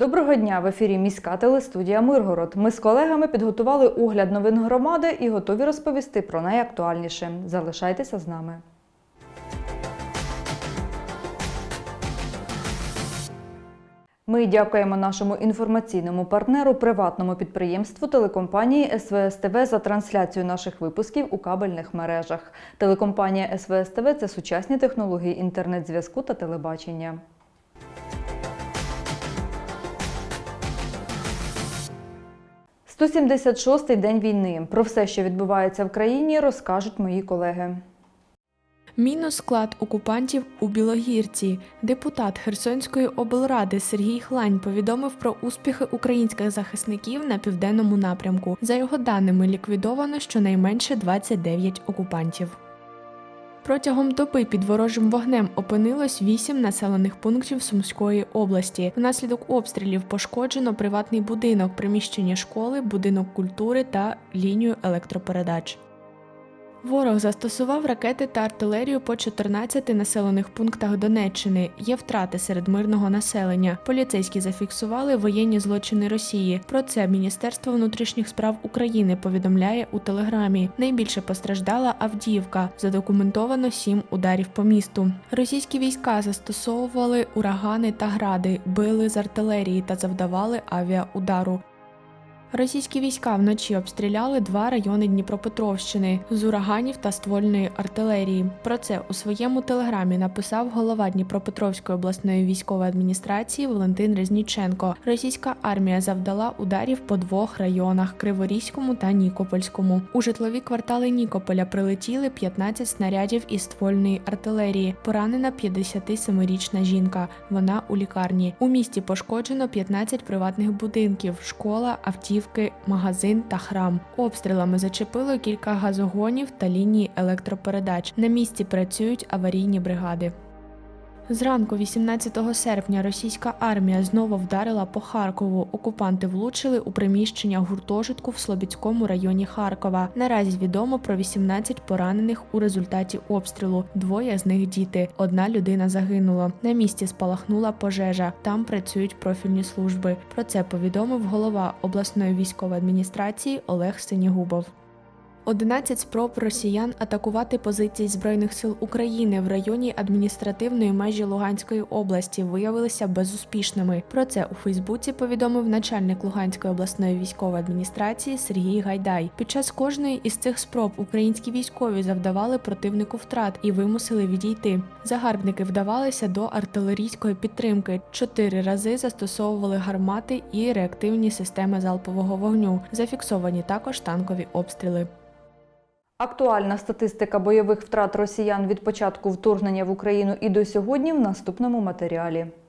Доброго дня в ефірі міська телестудія Миргород. Ми з колегами підготували огляд новин громади і готові розповісти про найактуальніше. Залишайтеся з нами. Ми дякуємо нашому інформаційному партнеру, приватному підприємству телекомпанії СВС ТВ за трансляцію наших випусків у кабельних мережах. Телекомпанія СВС ТВ – це сучасні технології інтернет-зв'язку та телебачення. «176-й день війни. Про все, що відбувається в країні, розкажуть мої колеги. Мінус склад окупантів у Білогірці. Депутат Херсонської облради Сергій Хлань повідомив про успіхи українських захисників на південному напрямку. За його даними, ліквідовано щонайменше 29 окупантів. Протягом доби під ворожим вогнем опинилось вісім населених пунктів Сумської області. Внаслідок обстрілів пошкоджено приватний будинок, приміщення школи, будинок культури та лінію електропередач. Ворог застосував ракети та артилерію по 14 населених пунктах Донеччини. Є втрати серед мирного населення. Поліцейські зафіксували воєнні злочини Росії. Про це Міністерство внутрішніх справ України повідомляє у телеграмі. Найбільше постраждала Авдіївка. Задокументовано сім ударів по місту. Російські війська застосовували урагани та гради, били з артилерії та завдавали авіаудару. Російські війська вночі обстріляли два райони Дніпропетровщини з ураганів та ствольної артилерії. Про це у своєму телеграмі написав голова Дніпропетровської обласної військової адміністрації Валентин Резніченко. Російська армія завдала ударів по двох районах Криворізькому та Нікопольському. У житлові квартали Нікополя прилетіли 15 снарядів із ствольної артилерії. Поранена 57-річна жінка. Вона у лікарні. У місті пошкоджено 15 приватних будинків, школа, автівки автівки, магазин та храм. Обстрілами зачепило кілька газогонів та лінії електропередач. На місці працюють аварійні бригади. Зранку 18 серпня російська армія знову вдарила по Харкову. Окупанти влучили у приміщення гуртожитку в Слобідському районі Харкова. Наразі відомо про 18 поранених у результаті обстрілу. Двоє з них діти. Одна людина загинула. На місці спалахнула пожежа. Там працюють профільні служби. Про це повідомив голова обласної військової адміністрації Олег Синігубов. 11 спроб росіян атакувати позиції Збройних сил України в районі адміністративної межі Луганської області виявилися безуспішними. Про це у Фейсбуці повідомив начальник Луганської обласної військової адміністрації Сергій Гайдай. Під час кожної із цих спроб українські військові завдавали противнику втрат і вимусили відійти. Загарбники вдавалися до артилерійської підтримки. Чотири рази застосовували гармати і реактивні системи залпового вогню. Зафіксовані також танкові обстріли. Актуальна статистика бойових втрат росіян від початку вторгнення в Україну і до сьогодні в наступному матеріалі. –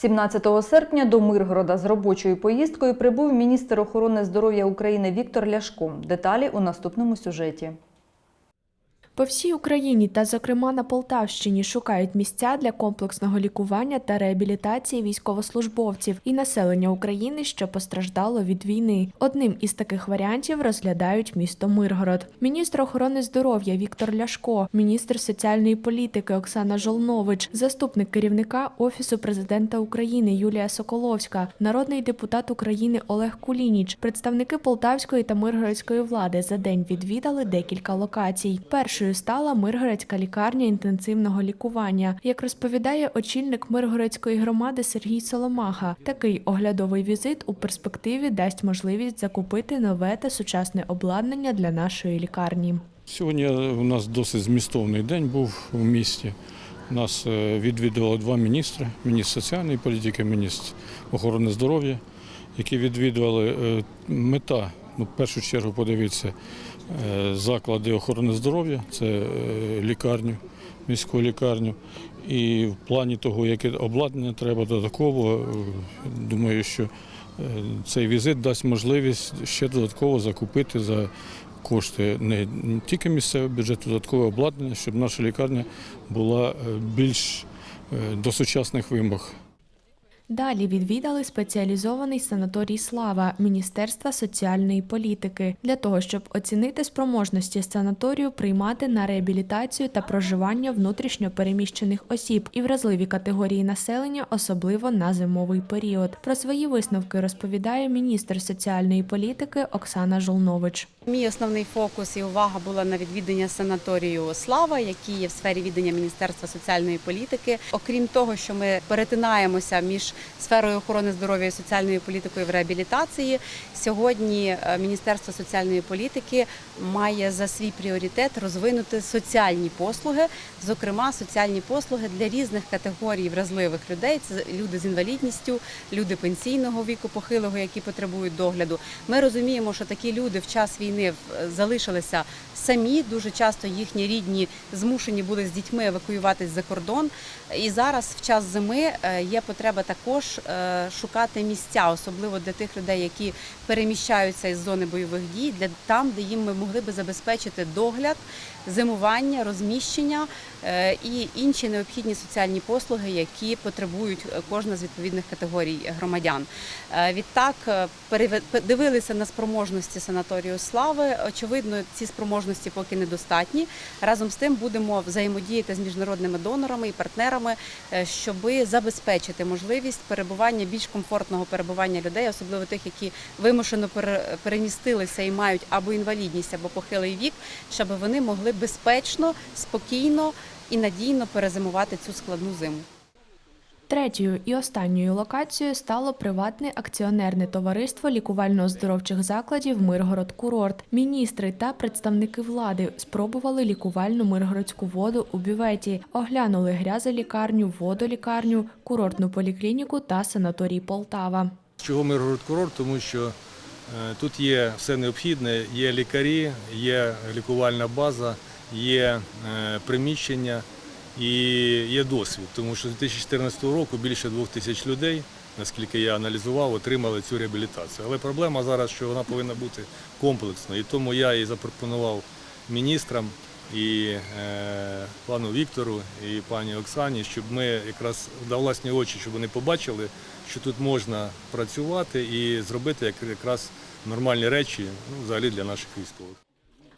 17 серпня до Миргорода з робочою поїздкою прибув міністр охорони здоров'я України Віктор Ляшко. Деталі у наступному сюжеті. По всій Україні та, зокрема, на Полтавщині шукають місця для комплексного лікування та реабілітації військовослужбовців і населення України, що постраждало від війни. Одним із таких варіантів розглядають місто Миргород. Міністр охорони здоров'я Віктор Ляшко, міністр соціальної політики Оксана Жолнович, заступник керівника Офісу президента України Юлія Соколовська, народний депутат України Олег Кулініч, представники полтавської та миргородської влади за день відвідали декілька локацій. Першою стала Миргородська лікарня інтенсивного лікування. Як розповідає очільник Миргородської громади Сергій Соломаха, такий оглядовий візит у перспективі дасть можливість закупити нове та сучасне обладнання для нашої лікарні. Сьогодні у нас досить змістовний день був у місті. Нас е, відвідували два міністри: міністр соціальної політики, міністр охорони здоров'я, які відвідували Е, мета. Ну, в першу чергу подивитися заклади охорони здоров'я, це е, лікарню, міську лікарню. І в плані того, яке обладнання треба додатково, е, думаю, що е, цей візит дасть можливість ще додатково закупити за кошти не тільки місцевого бюджету, додаткове обладнання, щоб наша лікарня була е, більш е, до сучасних вимог. Далі відвідали спеціалізований санаторій Слава Міністерства соціальної політики для того, щоб оцінити спроможності санаторію приймати на реабілітацію та проживання внутрішньо переміщених осіб і вразливі категорії населення, особливо на зимовий період. Про свої висновки розповідає міністр соціальної політики Оксана Жолнович. Мій основний фокус і увага була на відвідання санаторію Слава, який є в сфері віддання Міністерства соціальної політики. Окрім того, що ми перетинаємося між сферою охорони здоров'я і соціальною політикою в реабілітації. Сьогодні е, Міністерство соціальної політики має за свій пріоритет розвинути соціальні послуги, зокрема соціальні послуги для різних категорій вразливих людей. Це люди з інвалідністю, люди пенсійного віку, похилого, які потребують догляду. Ми розуміємо, що такі люди в час війни е, залишилися самі. Дуже часто їхні рідні змушені були з дітьми евакуюватись за кордон. І зараз, в час зими, е, є потреба також е, шукати місця, особливо для тих людей, які переміщаються із зони бойових дій, для там, де їм ми могли би забезпечити догляд, зимування, розміщення е, і інші необхідні соціальні послуги, які потребують е, кожна з відповідних категорій громадян. Відтак дивилися на спроможності санаторію слави. Очевидно, ці спроможності поки недостатні. Разом з тим будемо взаємодіяти з міжнародними донорами і партнерами, щоб забезпечити можливість перебування більш комфортного перебування людей, особливо тих, які вимушено пере- перемістилися і мають або інвалідність, або похилий вік, щоб вони могли безпечно, спокійно і надійно перезимувати цю складну зиму. Третьою і останньою локацією стало приватне акціонерне товариство лікувально-оздоровчих закладів Миргород Курорт. Міністри та представники влади спробували лікувальну миргородську воду у бюветі, оглянули грязелікарню, водолікарню, курортну поліклініку та санаторій Полтава. Чого Миргород курорт? Тому що е, тут є все необхідне, є лікарі, є лікувальна база, є е, приміщення і є досвід. Тому що з 2014 року більше двох тисяч людей, наскільки я аналізував, отримали цю реабілітацію. Але проблема зараз, що вона повинна бути комплексною. І тому я і запропонував міністрам і е, пану Віктору, і пані Оксані, щоб ми якраз на власні очі, щоб вони побачили, що тут можна працювати і зробити якраз нормальні речі ну, взагалі для наших військових.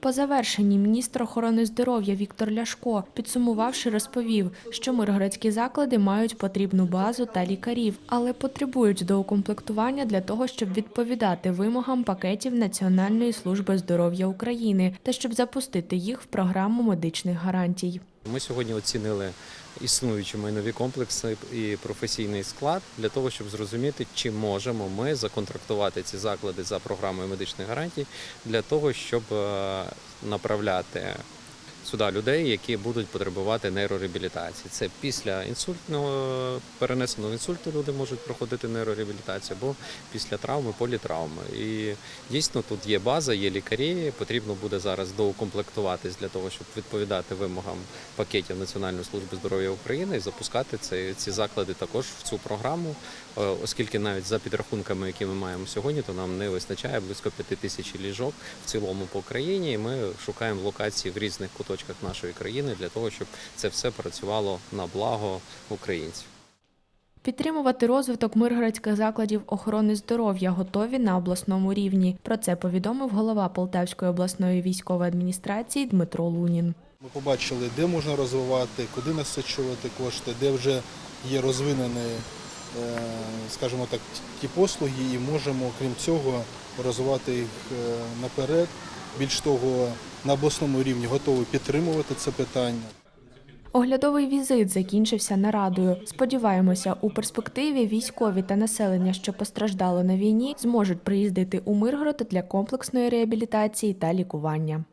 По завершенні міністр охорони здоров'я Віктор Ляшко, підсумувавши, розповів, що миргородські заклади мають потрібну базу та лікарів, але потребують доукомплектування для того, щоб відповідати вимогам пакетів Національної служби здоров'я України та щоб запустити їх в програму медичних гарантій. Ми сьогодні оцінили існуючі майнові комплекси і професійний склад для того, щоб зрозуміти, чи можемо ми законтрактувати ці заклади за програмою медичних гарантій для того, щоб е, направляти сюди людей, які будуть потребувати нейрореабілітації. Це після інсультного перенесеного інсульту люди можуть проходити нейрореабілітацію або після травми, політравми. І дійсно тут є база, є лікарі. Потрібно буде зараз доукомплектуватись для того, щоб відповідати вимогам пакетів Національної служби здоров'я України і запускати ці, ці заклади також в цю програму, Е, оскільки навіть за підрахунками, які ми маємо сьогодні, то нам не вистачає близько 5 тисяч ліжок в цілому по країні. І ми шукаємо локації в різних куточках куточках нашої країни для того, щоб це все працювало на благо українців. Підтримувати розвиток миргородських закладів охорони здоров'я готові на обласному рівні. Про це повідомив голова Полтавської обласної військової адміністрації Дмитро Лунін. Ми побачили, де можна розвивати, куди насичувати кошти, де вже є розвинені, е, скажімо так, ті послуги, і можемо, крім цього, розвивати їх е, наперед. Більш того, на обласному рівні готові підтримувати це питання. Оглядовий візит закінчився нарадою. Сподіваємося, у перспективі військові та населення, що постраждало на війні, зможуть приїздити у Миргород для комплексної реабілітації та лікування.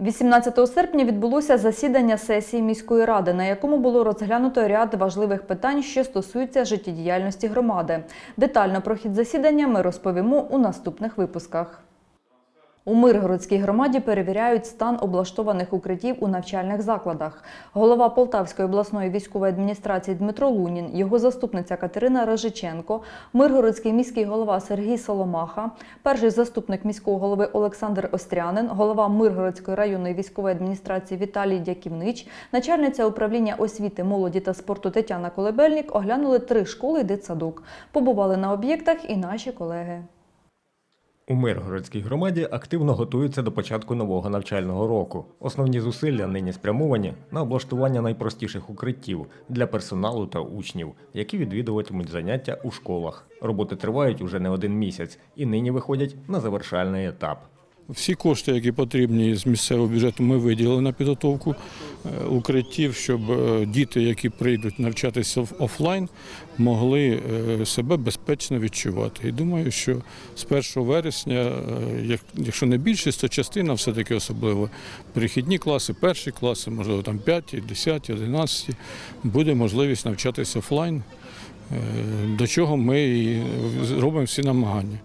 18 серпня відбулося засідання сесії міської ради, на якому було розглянуто ряд важливих питань, що стосуються життєдіяльності громади. Детально про хід засідання ми розповімо у наступних випусках. У Миргородській громаді перевіряють стан облаштованих укриттів у навчальних закладах. Голова Полтавської обласної військової адміністрації Дмитро Лунін, його заступниця Катерина Рожиченко, Миргородський міський голова Сергій Соломаха, перший заступник міського голови Олександр Острянин, голова Миргородської районної військової адміністрації Віталій Дяківнич, начальниця управління освіти, молоді та спорту Тетяна Колебельник оглянули три школи і дитсадок. Побували на об'єктах і наші колеги. У Миргородській громаді активно готуються до початку нового навчального року. Основні зусилля нині спрямовані на облаштування найпростіших укриттів для персоналу та учнів, які відвідуватимуть заняття у школах. Роботи тривають уже не один місяць і нині виходять на завершальний етап. Всі кошти, які потрібні з місцевого бюджету, ми виділили на підготовку е, укриттів, щоб е, діти, які прийдуть навчатися в офлайн, могли е, себе безпечно відчувати. І думаю, що з 1 вересня, якщо не більшість, то частина все-таки особливо перехідні класи, перші класи, можливо, там 5, 10, 11, буде можливість навчатися офлайн, до чого ми і робимо всі намагання.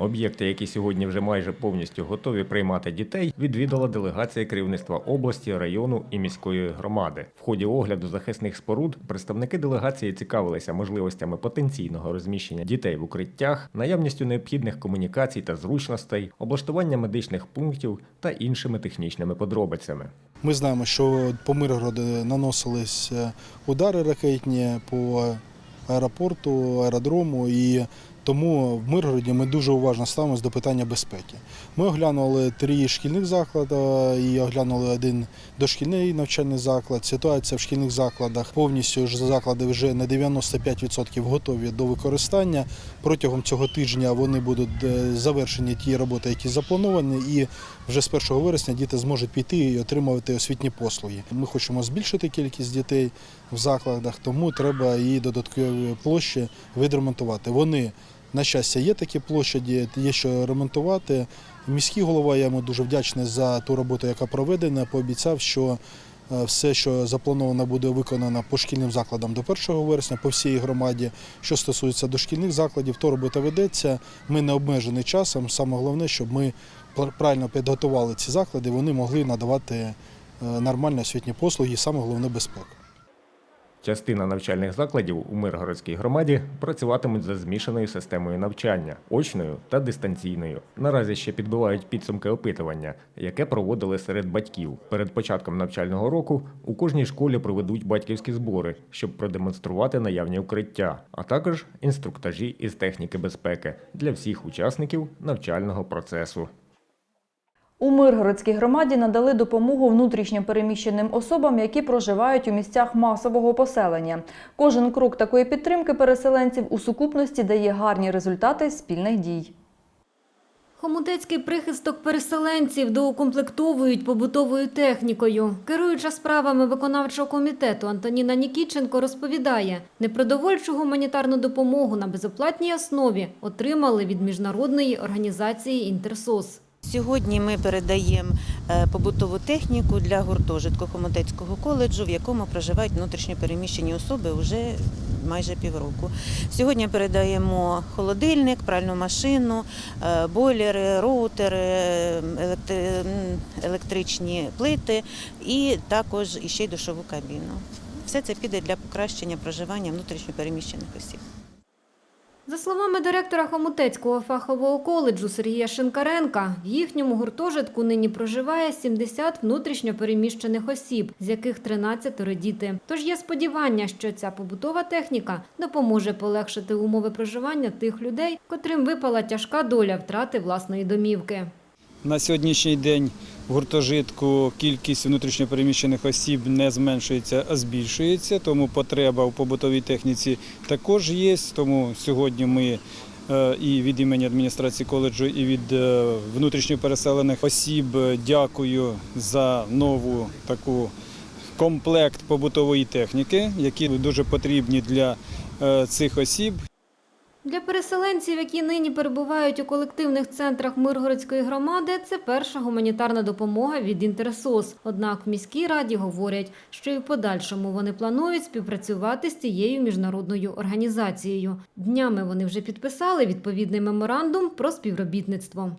Об'єкти, які сьогодні вже майже повністю готові приймати дітей, відвідала делегація керівництва області, району і міської громади. В ході огляду захисних споруд представники делегації цікавилися можливостями потенційного розміщення дітей в укриттях, наявністю необхідних комунікацій та зручностей, облаштування медичних пунктів та іншими технічними подробицями. Ми знаємо, що по Миргороду наносились е, удари ракетні по аеропорту, аеродрому, і тому в Миргороді ми дуже уважно ставимося до питання безпеки. Ми оглянули три шкільних заклади і оглянули один дошкільний навчальний заклад. Ситуація в шкільних закладах повністю заклади вже на 95% готові до використання. Протягом цього тижня вони будуть е, завершені ті роботи, які заплановані, і вже з 1 вересня діти зможуть піти і отримувати освітні послуги. Ми хочемо збільшити кількість дітей в закладах, тому треба і додаткові площі відремонтувати. Вони, на щастя, є такі площаді, є що ремонтувати. Міський голова, я йому дуже вдячний за ту роботу, яка проведена, пообіцяв, що е, все, що заплановано, буде виконано по шкільним закладам до 1 вересня по всій громаді. Що стосується дошкільних закладів, то робота ведеться. Ми не обмежені часом. Саме головне, щоб ми пр- правильно підготували ці заклади, вони могли надавати е, нормальні освітні послуги, і саме головне безпеку. Частина навчальних закладів у Миргородській громаді працюватимуть за змішаною системою навчання очною та дистанційною. Наразі ще підбивають підсумки опитування, яке проводили серед батьків. Перед початком навчального року у кожній школі проведуть батьківські збори, щоб продемонструвати наявні укриття, а також інструктажі із техніки безпеки для всіх учасників навчального процесу. У Миргородській громаді надали допомогу внутрішньо переміщеним особам, які проживають у місцях масового поселення. Кожен крок такої підтримки переселенців у сукупності дає гарні результати спільних дій. Хомутецький прихисток переселенців доукомплектовують побутовою технікою. Керуюча справами виконавчого комітету Антоніна Нікіченко розповідає, непродовольчу гуманітарну допомогу на безоплатній основі отримали від міжнародної організації «Інтерсос». Сьогодні ми передаємо е, побутову техніку для гуртожитку Хомутецького коледжу, в якому проживають внутрішньо переміщені особи вже майже півроку. Сьогодні передаємо холодильник, пральну машину, е, бойлери, роутери, електричні плити і також іще й душову кабіну. Все це піде для покращення проживання внутрішньо переміщених осіб. За словами директора Хомутецького фахового коледжу Сергія Шинкаренка, в їхньому гуртожитку нині проживає 70 внутрішньопереміщених осіб, з яких 13 діти. Тож є сподівання, що ця побутова техніка допоможе полегшити умови проживання тих людей, котрим випала тяжка доля втрати власної домівки. На сьогоднішній день в гуртожитку кількість внутрішньопереміщених осіб не зменшується, а збільшується, тому потреба в побутовій техніці також є. Тому сьогодні ми е, і від імені адміністрації коледжу, і від е, внутрішньопереселених осіб е, дякую за нову таку комплект побутової техніки, які дуже потрібні для цих осіб. Для переселенців, які нині перебувають у колективних центрах Миргородської громади, це перша гуманітарна допомога від Інтерсос. Однак в міській раді говорять, що і в подальшому вони планують співпрацювати з цією міжнародною організацією. Днями вони вже підписали відповідний меморандум про співробітництво.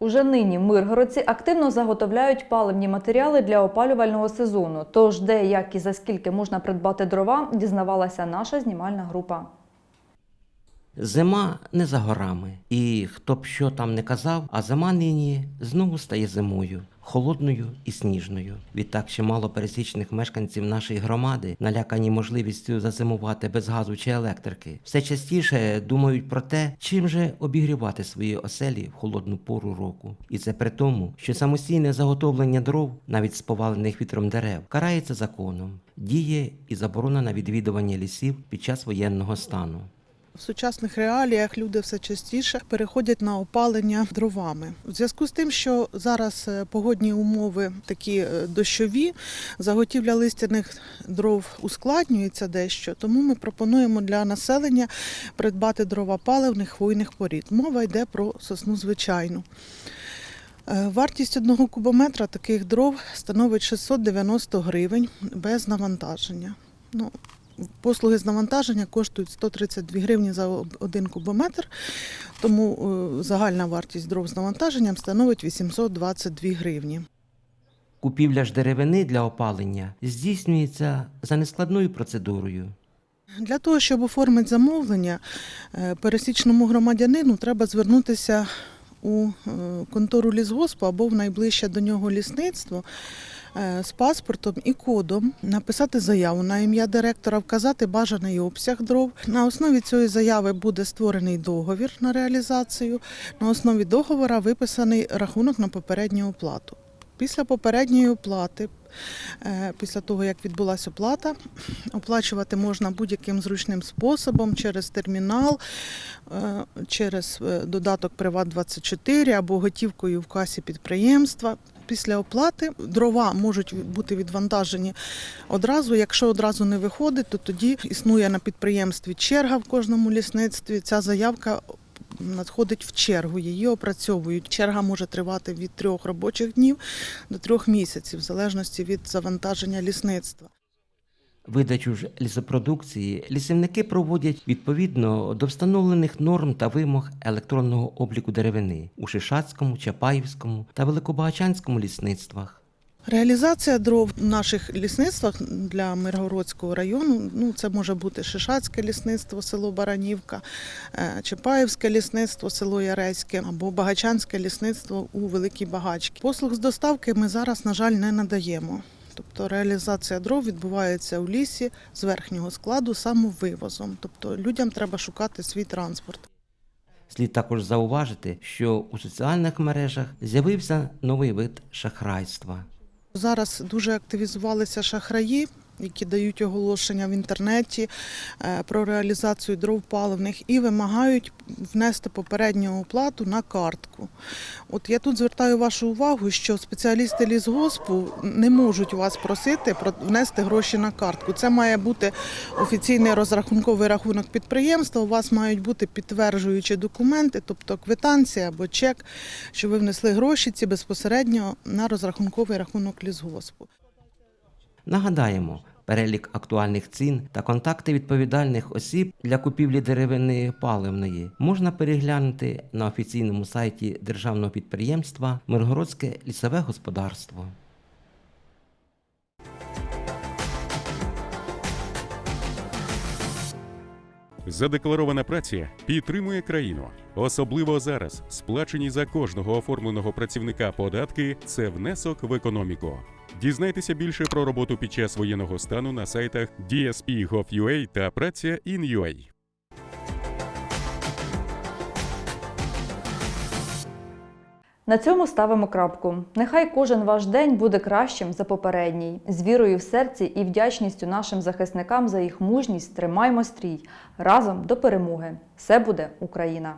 Уже нині миргородці активно заготовляють паливні матеріали для опалювального сезону. Тож де, як і за скільки можна придбати дрова, дізнавалася наша знімальна група. Зима не за горами, і хто б що там не казав, а зима нині знову стає зимою, холодною і сніжною. Відтак чимало пересічних мешканців нашої громади, налякані можливістю зазимувати без газу чи електрики, все частіше думають про те, чим же обігрівати свої оселі в холодну пору року. І це при тому, що самостійне заготовлення дров, навіть з повалених вітром дерев, карається законом, діє і заборона на відвідування лісів під час воєнного стану. В сучасних реаліях люди все частіше переходять на опалення дровами. У зв'язку з тим, що зараз е, погодні умови такі е, дощові, заготівля листяних дров ускладнюється дещо, тому ми пропонуємо для населення придбати дрова паливних хвойних порід. Мова йде про сосну звичайну. Е, Вартість одного кубометра таких дров становить 690 гривень без навантаження. Ну, Послуги з навантаження коштують 132 гривні за один кубометр, тому е, загальна вартість дров з навантаженням становить 822 гривні. Купівля ж деревини для опалення здійснюється за нескладною процедурою. Для того, щоб оформити замовлення, е, пересічному громадянину треба звернутися у е, контору лісгоспу або в найближче до нього лісництво з паспортом і кодом, написати заяву на ім'я директора, вказати бажаний обсяг дров. На основі цієї заяви буде створений договір на реалізацію. На основі договора виписаний рахунок на попередню оплату. Після попередньої оплати Е, Після того, як відбулася оплата, оплачувати можна будь-яким зручним способом через термінал, е, через е, додаток Приват24 або готівкою в касі підприємства. Після оплати дрова можуть бути відвантажені одразу. Якщо одразу не виходить, то тоді існує на підприємстві черга в кожному лісництві. Ця заявка надходить в чергу, її опрацьовують. Черга може тривати від трьох робочих днів до трьох місяців, в залежності від завантаження лісництва. Видачу ж лісопродукції лісівники проводять відповідно до встановлених норм та вимог електронного обліку деревини у Шишацькому, Чапаївському та Великобагачанському лісництвах. Реалізація дров в наших лісництвах для Миргородського району ну це може бути Шишацьке лісництво, село Баранівка, е, Чапаївське лісництво, село Яреське або Багачанське лісництво у Великій Багачці. Послуг з доставки ми зараз, на жаль, не надаємо. Тобто реалізація дров відбувається у лісі з верхнього складу самовивозом. Тобто людям треба шукати свій транспорт. Слід також зауважити, що у соціальних мережах з'явився новий вид шахрайства. Зараз дуже активізувалися шахраї, які дають оголошення в інтернеті е, про реалізацію дров паливних і вимагають внести попередню оплату на картку. От я тут звертаю вашу увагу, що спеціалісти лісгоспу не можуть вас просити про внести гроші на картку. Це має бути офіційний розрахунковий рахунок підприємства. У вас мають бути підтверджуючі документи, тобто квитанція або чек, що ви внесли гроші ці безпосередньо на розрахунковий рахунок лісгоспу. Нагадаємо, перелік актуальних цін та контакти відповідальних осіб для купівлі деревини паливної можна переглянути на офіційному сайті державного підприємства Миргородське лісове господарство. Задекларована праця підтримує країну. Особливо зараз сплачені за кожного оформленого працівника податки це внесок в економіку. Дізнайтеся більше про роботу під час воєнного стану на сайтах DSP.gov.ua та праця in.ua. На цьому ставимо крапку. Нехай кожен ваш день буде кращим за попередній. З вірою в серці і вдячністю нашим захисникам за їх мужність тримаймо стрій разом до перемоги. Все буде Україна!